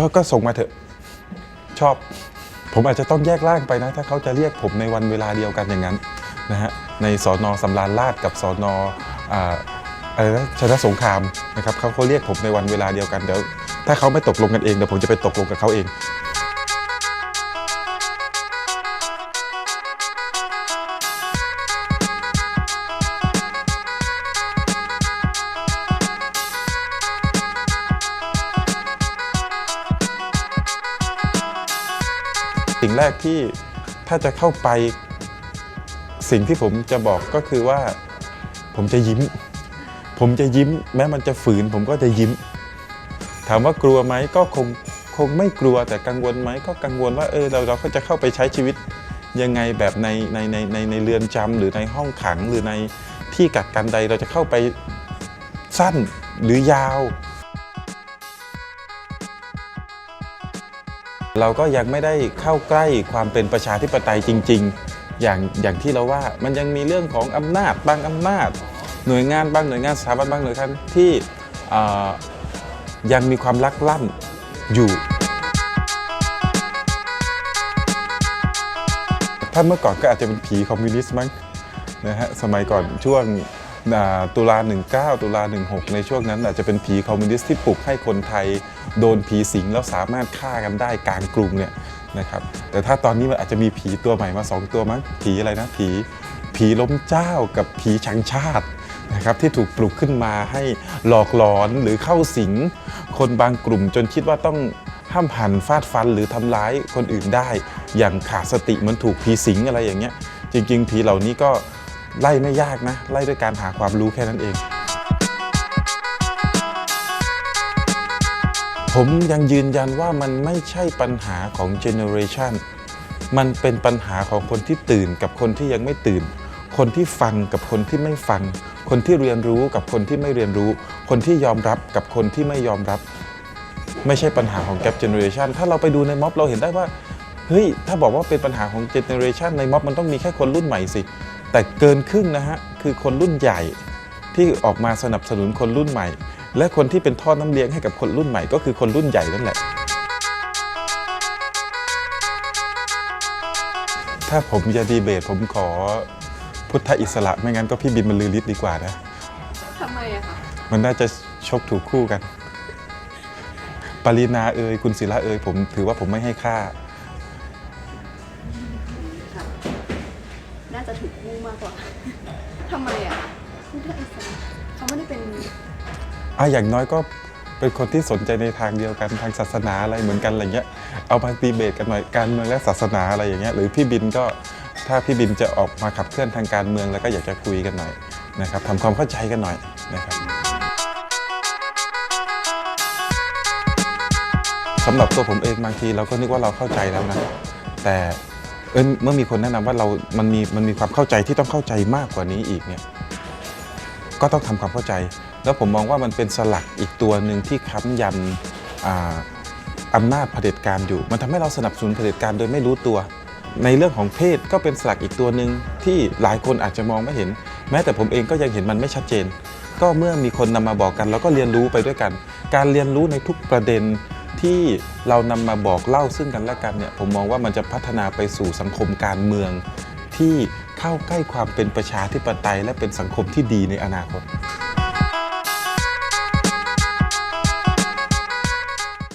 ก็ก็ส่งมาเถอะ ชอบ ผมอาจจะต้องแยกร่างไปนะ ถ้าเขาจะเรียกผมในวันเวลาเดียวกันอย่างนั้นนะฮะในสอนอสำราญราชกับสอนออะไรนะชนะสงครามนะครับเขาเขาเรียกผมในวันเวลาเดียวกันเดี๋ยวถ้าเขาไม่ตกลงกันเองเดี๋ยวผมจะไปตกลงกับเขาเอง สิ่งแรกที่ถ้าจะเข้าไปสิ่งที่ผมจะบอกก็คือว่า ผมจะยิ้ม ผมจะยิ้ม แม้มันจะฝืน ผมก็จะยิ้ม ถามว่ากลัวไหมก็คงคงไม่กลัวแต่กังวลไหมก็กังวลว่าเออเราเราก็จะเข้าไปใช้ชีวิตยังไงแบบในในในในในเรือนจำหรือในห้องขังหรือในที่กักกันใดเราจะเข้าไปสั้นหรือยาว เราก็ยังไม่ได้เข้าใกล้ความเป็นประชาธิปไตยจริง ๆ อย่างอย่างที่เราว่ามันยังมีเรื่องของอำนาจบางอำนาจ หน่วยงานบางหน่วยงานสถาบันบางหน่วยงานที่ยังมีความลักลั่นอยู่ถ้าเมื่อก่อนก็อาจจะเป็นผีคอมมิวนิสต์มั้งนะฮะสมัยก่อนช่วง ตุลา 19 ตุลา 16 ในช่วงนั้นอาจจะเป็นผีคอมมิวนิสต์ที่ปลุกให้คนไทยโดนผีสิงแล้วสามารถฆ่ากันได้กลางกรุงเนี่ยนะครับแต่ถ้าตอนนี้มันอาจจะมีผีตัวใหม่มา 2 ตัวมั้งผีอะไรนะผีผีล้มเจ้ากับผีชังชาตินะครับที่ถูกปลุกขึ้นมาให้หลอกหลอนหรือเข้าสิง คนบางกลุ่มจนคิดว่าต้องห้ามหันฟาดฟันหรือทำร้ายคนอื่นได้ อย่างขาดสติเหมันถูกผีสิงอะไรอย่างเงี้ยจริง ๆ ผีเหล่านี้ก็ ไล่ไม่ยากนะ ไล่ด้วยการหาความรู้แค่นั้นเอง ผมยังยืนยันว่ามันไม่ใช่ปัญหาของเจเนอเรชันมันเป็นปัญหาของคนที่ตื่นกับคนที่ยังไม่ตื่น คนที่ฟังกับคนที่ไม่ฟัง คนที่เรียนรู้กับคนที่ไม่เรียนรู้ คนที่ยอมรับกับคนที่ไม่ยอมรับ ไม่ใช่ปัญหาของ Gap Generation ถ้าเราไปดูในม็อบเราเห็นได้ว่าเฮ้ยถ้าบอกว่าเป็นปัญหาของ Generation ในม็อบมันต้องมีแค่คนรุ่นใหม่สิ แต่เกินครึ่งนะฮะคือคนรุ่นใหญ่ที่ออกมาสนับสนุนคนรุ่นใหม่ และคนที่เป็นท่อน้ำเลี้ยงให้กับคนรุ่นใหม่ก็คือคนรุ่นใหญ่นั่นแหละ ถ้าผมจะดีเบตผมขอพุทธอิสระไม่งั้นก็พี่บินบรรลือฤทธิ์ดีกว่านะทำไมอะคะมันน่าจะชกถูกคู่กัน ปรินาเอ่ยคุณศิระเอ่ยผมถือว่าผมไม่ให้ค่า มากกว่าทำไมอะพุทธอิสระเขาไม่ได้เป็นอะอย่างน้อยก็เป็นคนที่สนใจในทางเดียวกันทางศาสนาอะไรเหมือนกันอะไรเงี้ยเอามาดีเบตกันหน่อยการเมืองและศาสนาอะไรอย่างเงี้ยหรือพี่บินก็ถ้าพี่บินจะออกมาขับเคลื่อนทางการเมืองแล้วก็อยากจะคุยกันหน่อยนะครับทำความเข้าใจกันหน่อยนะครับสำหรับตัวผมเองบางทีเราก็นึกว่าเราเข้าใจแล้วนะแต่ เอยเมื่อมีคนแนะนำว่าเรา มันมี มันมีความเข้าใจที่ต้องเข้าใจมากกว่านี้อีกเนี่ย ก็ต้องทำความเข้าใจ แล้วผมมองว่ามันเป็นสลักอีกตัวหนึ่งที่ค้ำยันอ่าอำนาจเผด็จการอยู่ มันทำให้เราสนับสนุนเผด็จการโดยไม่รู้ตัว ในเรื่องของเพศก็เป็นสลักอีกตัวหนึ่งที่หลายคนอาจจะมองไม่เห็น แม้แต่ผมเองก็ยังเห็นมันไม่ชัดเจน ก็เมื่อมีคนนำมาบอกกันเราก็เรียนรู้ไปด้วยกัน การเรียนรู้ในทุกประเด็น ที่เรานำมาบอกเล่าซึ่งกันและกันเนี่ยผมมองว่ามันจะพัฒนาไปสู่สังคมการเมือง ที่เข้าใกล้ความเป็นประชาธิปไตย และเป็นสังคมที่ดีในอนาคต